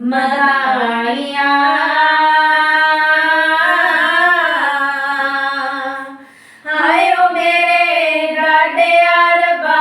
ਮਦਾਣੀਆਂ Ohio ਮੇਰੇ ਡਾਡਿਆ ਰਬਾ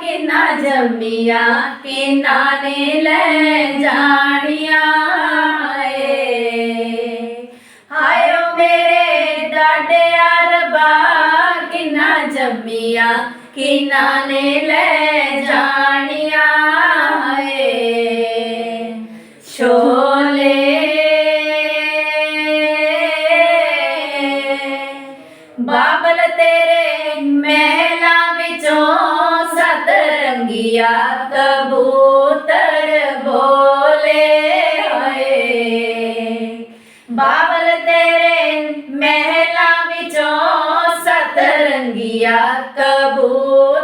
ਕਿੰਨਾ ਜੰਮੀਆਂ, ਕਿੰਨਾ ਨੇ ਲੈ ਜਾਣੀਆਂ ਹਾਏ। ਹਾਇਓ ਮੇਰੇ ਡਾਡਿਆ ਰਬਾ ਕਿੰਨਾ ਜੰਮੀਆਂ, ਕਿੰਨਾ ਨੇ ਲੈ ਜਾਣੀਆਂ पिया कबूतर बोले होए बाबल तेरे महला विचों सतरंगिया कबूतर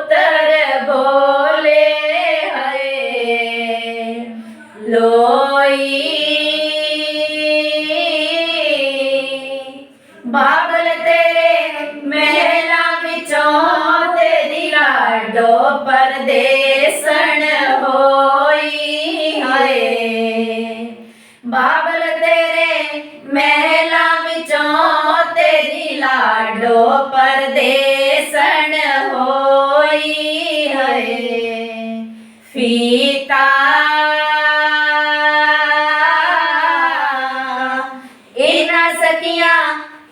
उपदेशन होई है फीता। इना सकिया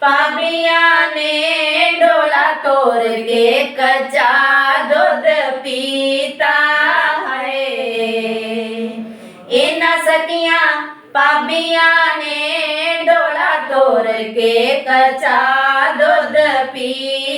पाबिया ने डोला तोड़ के कचा दूध पीता है इना सकिया पाबिया ने डोला तोड़ के कचा दूध पी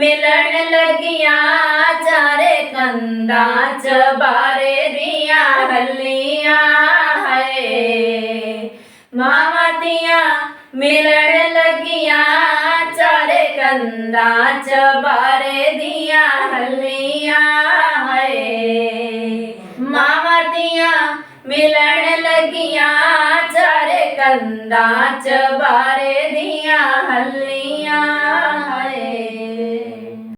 मिलन लगिया चारे कंदा बारे दिया हलिया है मामतिया मिलन लगिया चारे कंदा बारे दिया हल्लिया है मामतिया मिलन लगिया चारे कंदा बारे दिया हल्लिया है